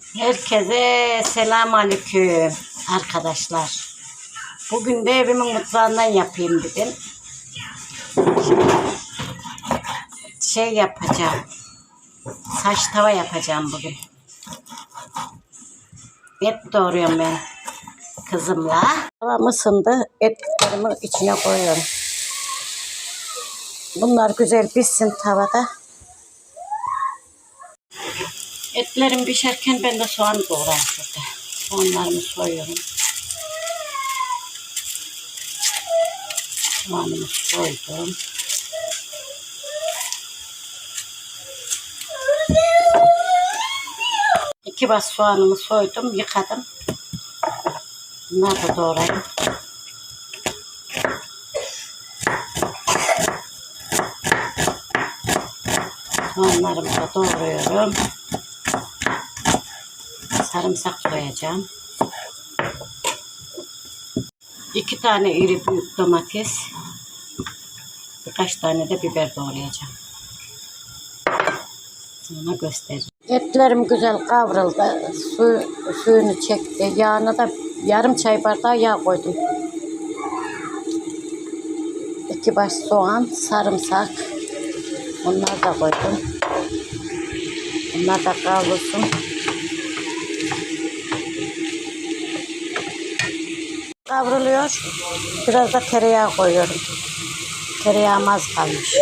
Herkese selam aleyküm arkadaşlar. Bugün de evimin mutfağından yapayım dedim. Şey yapacağım. Saç tava yapacağım bugün. Et doğruyorum ben kızımla. Tavam ısındı. Etlerimi içine koyuyorum. Bunlar güzel pişsin tavada. Etlerim pişerken ben de soğan doğrayayım şurada. Soğanlarımı soyuyorum. Soğanımı soydum. İki bas soğanımı soydum, yıkadım. Bunları da doğrayayım. Soğanlarımı da doğruyorum. Sarımsak koyacağım. İki tane iri büyük domates. Birkaç tane de biber doğrayacağım. Sonra göstereceğim. Etlerim güzel kavruldu. Su, suyunu çekti. Yağına da yarım çay bardağı yağ koydum. İki baş soğan, sarımsak. Onları da koydum. Bunlar da kavrulsun. Kavruluyor. Biraz da tereyağı koyuyorum. Tereyağım az kalmış.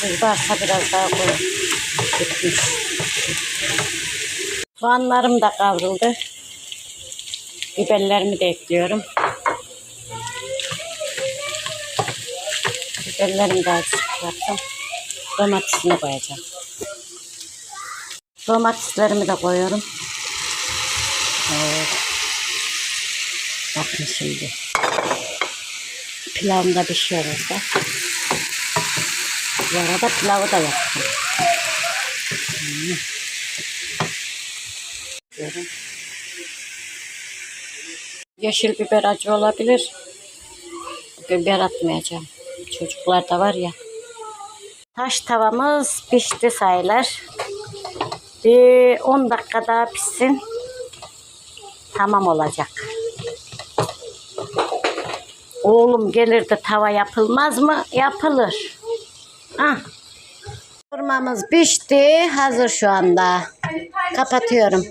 Siz varsa biraz daha koyun. Bitmiş. Soğanlarım da kavruldu. Biberlerimi de ekliyorum. Biberlerimi de azıcık yaptım. Domatesini koyacağım. Domateslerimi de koyuyorum. Evet. Bakın şimdi. Pilavım da pişiyor orada. Bu arada pilavı da yaptım. Hmm. Görün. Yeşil biber acı olabilir. Biber atmayacağım. Çocuklar da var ya. Taş tavamız pişti sayılır. Bir 10 dakika daha pişsin. Tamam olacak. Oğlum gelir de tava yapılmaz mı? Yapılır. Ah. Hurmamız pişti. Hazır şu anda. Kapatıyorum.